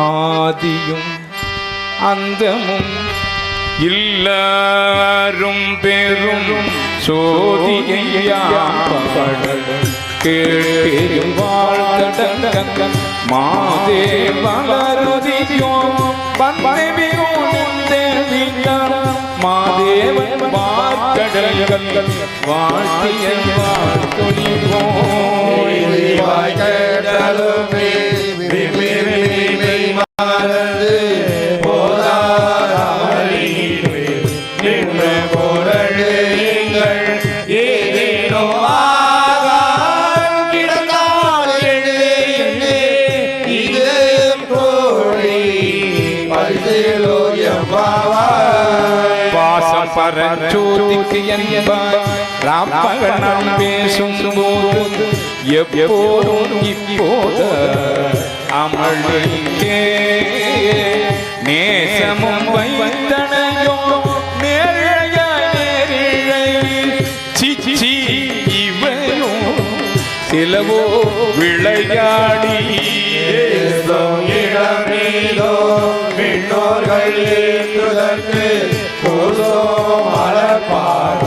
ஆதியும் அந்தமும் இல்லாரும் பெரும் சோதியையாடல் கேட்கும் வாழ்த்தடங்க மாதேவலருதியோ பன்மைவியோ மாதேவன் வாக்கடல்கள் வாழ்த்திய வாழ்த்தொழிவோம் கேட்டலுமே விமிரிமை பரஞ்சோதிக்கு என்பாய் ராப்பகல் நாம் பேசும் போது எப்போதும் இப்போது அமளிக்கே நேசமும் வைத்தனையும் நேழைய நேரிழை இவையும் சிலவோ விளையாடி. இடமேதோ விண்ணோர்கள் ஏற்றுதற்கு கோசோ மலர்பாதோ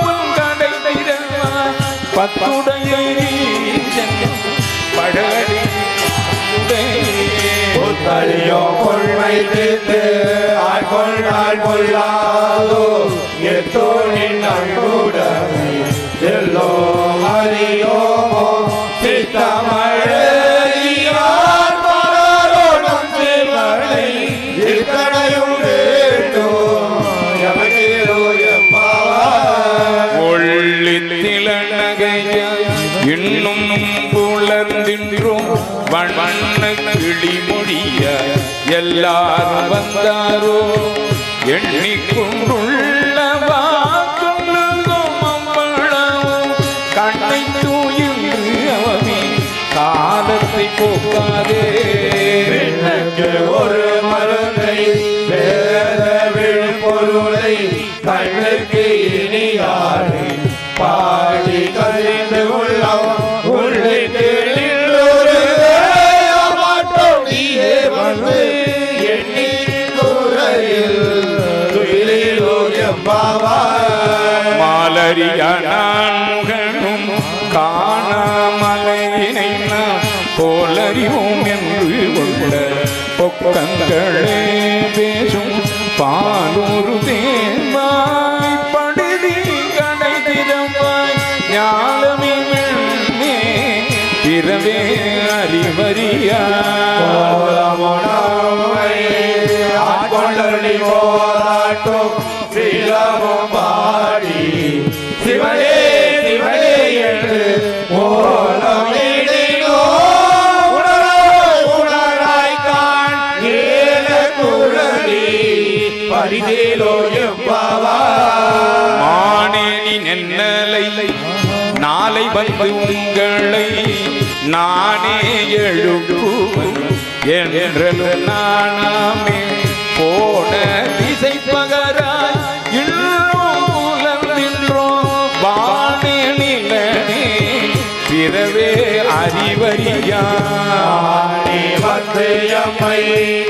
பத்துடைய பழகடி புத்தளியோ கொள்மை தீர்த்து ஆட்கொண்டால் கொள்ளாதோ வண்ண கிளிமொழிய எல்லாரும் வந்தாரோ? எண்ணிக்கொண்டுள்ள கண்ணை தூயின்று அவமி காலத்தை போக்காதே. ஒரு மருந்தை வேத விழுப்பொருளை கண்ணுக்கு இனியாரை பாடி கழிந்து உள்ளம் வந்து எண்ணி துறையில் துயிலோ எம்பாவாய் மாலரியா நான் காணாமலையினை நாம் போலறிவோம் என்று கொண்ட பொக்கங்களே பேசும் பாலூரு தேவாய் படுதி கடை திறவாய் ஞானமே பிறவே அறிவறியா ஆட்கொள்ளி போராட்டும் சிலமும் என்றலும் நானாமே போன திசை பகராய் இன்னும் நின்றோம். வானே நிலனே பிறவே அறிவறியா ஆனே வந்து எம்மை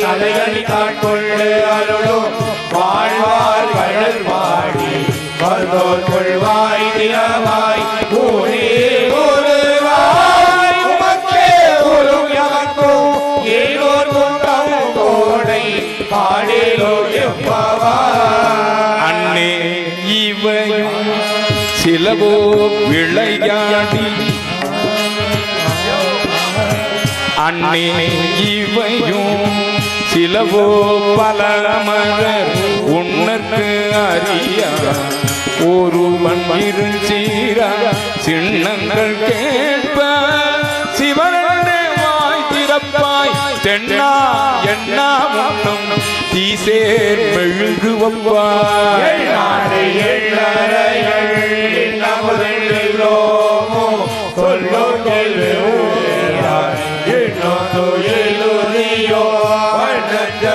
தலைகனி காட்கொண்டு அருளும் வாழ்வார் கழல் வாடி வந்தோர் கொள்வாய் நிலவாய். ஊரே ஊர் அண்ணே இவையும் சிலவோ விளையாடி. அண்ணே இவையும் சிலவோ பல அமரர் உன்னற்கு அறிய. ஒருவன் இருஞ்சீரா சின்னங்கள் கேட்ப. சிவனே வாய் திறப்பாய் தென்னா என்ன முன்னம் தீசேர் நமதெல்லோமோ சொல்லோ இன்னும் தொழிலுரியோ வண்ணஞ்ச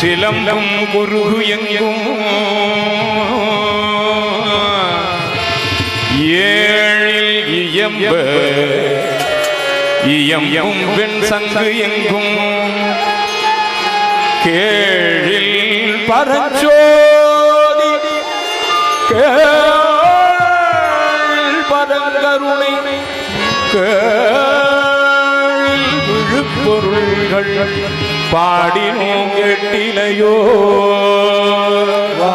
சிலம்பும் குருகு எங்கும் ஏழில் இயம்ப இயம்பும் வெண் சங்கு எங்கும். கேழில் பரஞ்சோதி கேள் பரங்கருணை கே பொருள்கள் பாடினோம் எட்டிலையோ வா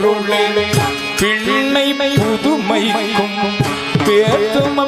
பொருளே பின்னை புதுமைக்கும் பேத்தும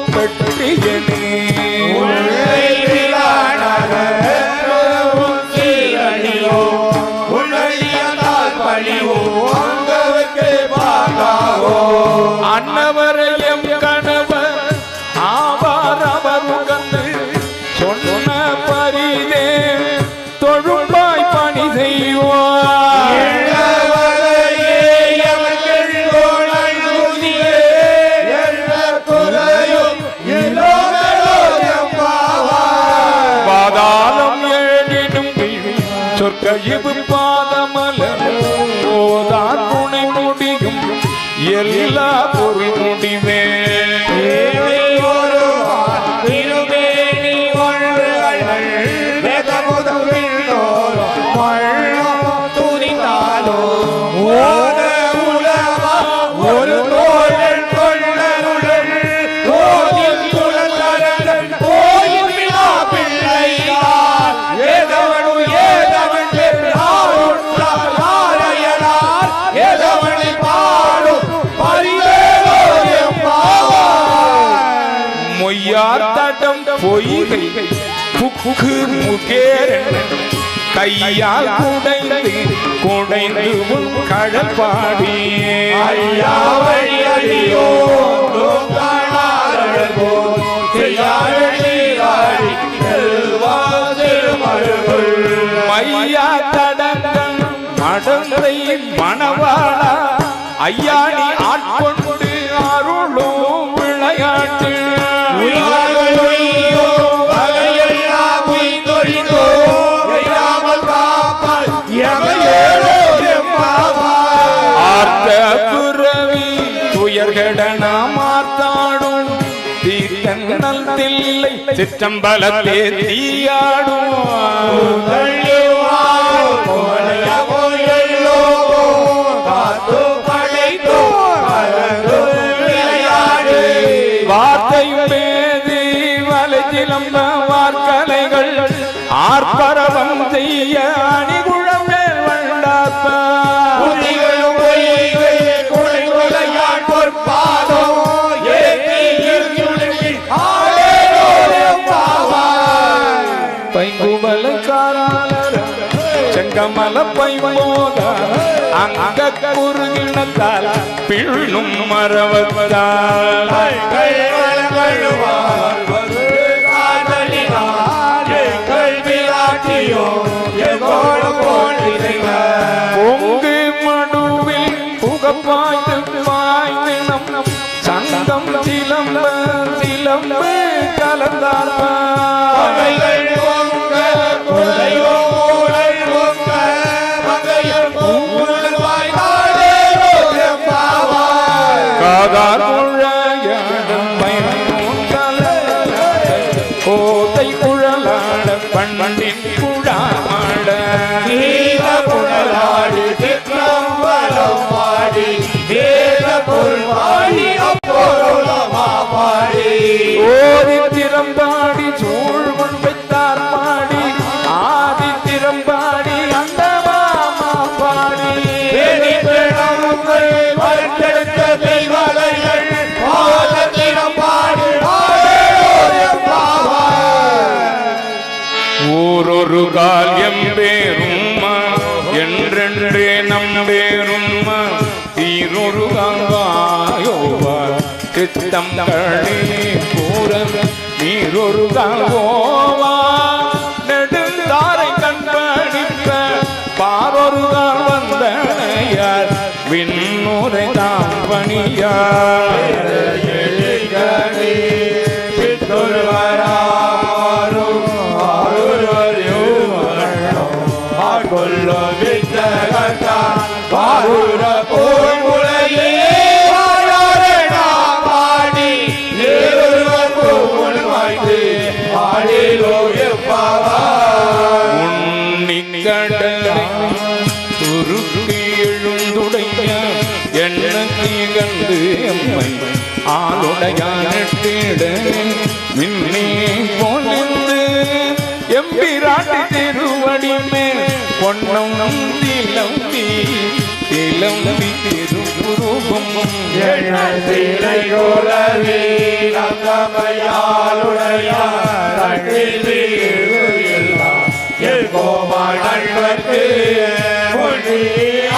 சொற்க இது பாதமலர் போதான் துணை முடியும் எல்லா பொய்கை புக்கு முகேரன் கையால் குடைந்து குடைந்து உன் கடல் பாடி ஐயா வழி அடியோ காணாதழல் போல் செய்யாழி ஆடி செல்வா திருமருள் மையா தடங்கள் மடந்தை மணவாளா ஐயாணி ஆட்கொண்டு தீர்த்தங்கள் தில்லை சிற்றம்பலத்தே தீயாடும். வார்த்தையும் பேதி வலைச்சிலம்ப வார்கலைகள் ஆர்ப்பரவம் செய்ய காதலினார், எங்கள் விராட்டியோ எங்கோடு போல் இறைவர். பொங்கு மடுவில் புகப்பாய்ந்து வாய்ந்து நம் சங்கம் சிலம்ப சிலம்பு கலந்தார்ப்ப திறம்பாடி சூழ் வைத்தார் பாடி ஆதி திறம்பாடி அந்த மாமா பாடி வளர்த்தெடுத்த பாடேலோயம் ஊரொரு கால் எம்பேரும்மா ગણિયા વિઠ્ઠલ વારા பொன்னம் திலம்பி திலம்பி திருப்புரூபம்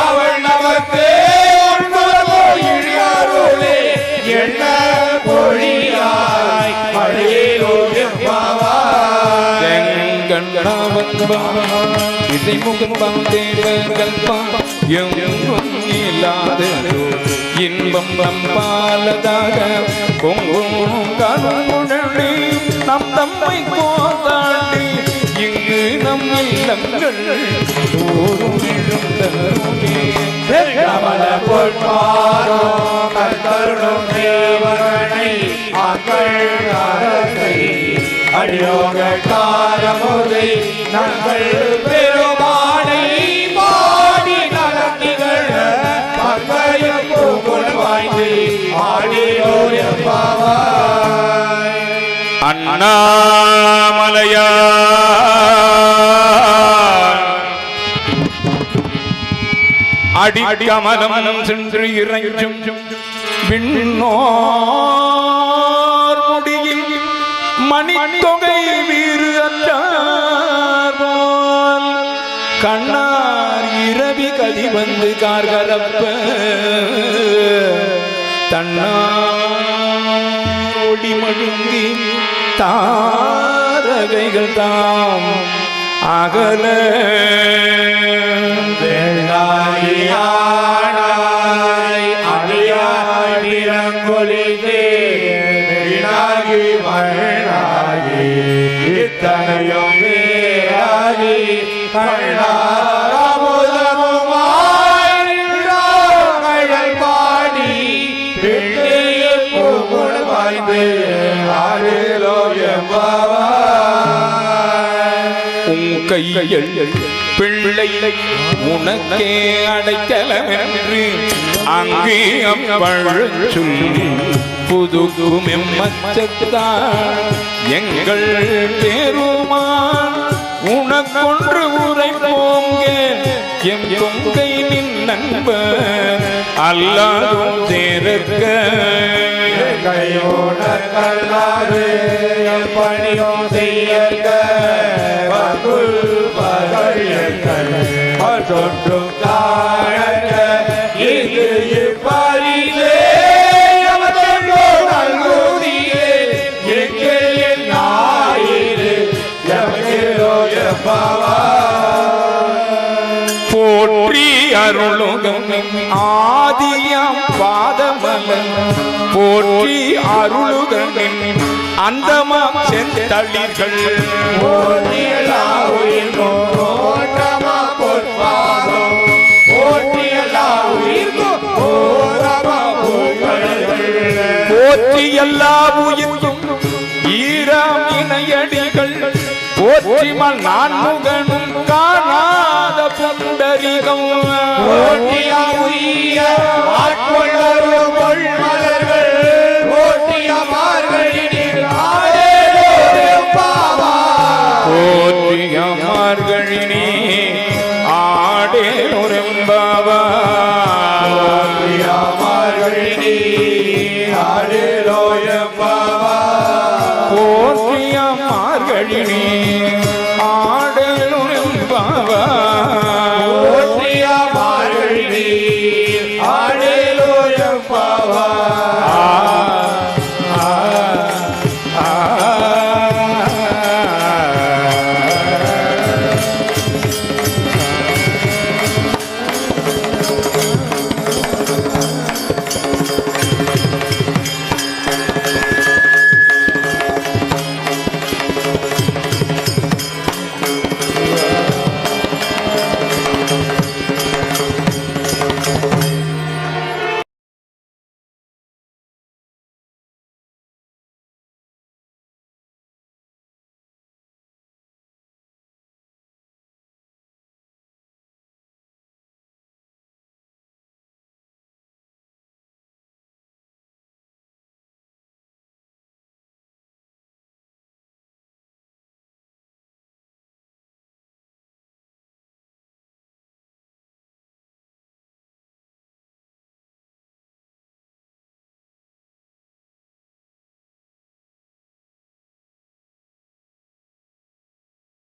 அவள் நமக்கு இசை முகம்பம் தேவகல்பம் எங்கும் இல்லாத இன்பம் நம்பாலதாக பொங்கும் கருணி நம் தம்மை கோதாண்டி இங்கு நம் இல்லங்கள் தோறும் எழுந்தருளே கமல பொற்பாரோ கத்தருணும் தேவனை அக்கள் அரசை அடியோக காரமுதை நாங்கள் பெருமானை பாடி நலத்திகள் பங்கைய பூங்குள் வாய்ந்து ஆடியோர் அண்ணாமலையா அடி கமலம் சென்று இறைஞ்சும் முடியில் மணித்தொகை வீறு அற்றார் கண்ணார் இரவி கதி வந்து கார்கரப்ப. தன்னாடி மழுங்கி தாரகைகள் தாம் அகல. வேளாயானாய் அடியாய் விரங்கொலிதே இத்தனையும் வேறாகி கண்ணாரமுதமுமாய் பாடி வாய்ந்து ஆடிலோ உன் கையில் பிள்ளை உனக்கே அடைக்கலமென்று அங்கே அப்பழ சொல்லி புதுக்கும் எம்மச்சத்தான் எங்கள் தேருமான் உனக்கொன்று உரை போங்க. எம் கொங்கை நின் நண்பர் அல்லாதும் தேரற்க கையோட கல்லாது என் பணியும் செய்யற்க பகுல் பகழ்கள் தொற்றும் அருளுகம். ஆதியாம் பாதமலன் போற்றி அருளுகம். அந்தமாம் செந்தளிர்கள். ஓட்டமா ஓரமா பூக்கள் எல்லா உயிர்க்கும் ஈராம் இணையடிகள். போற்றிமல் நான் முகனும் காணாத புண்டரிகம். போற்றியா உய்ய ஆட்கொள்ளரும் பொன்மலர்கள்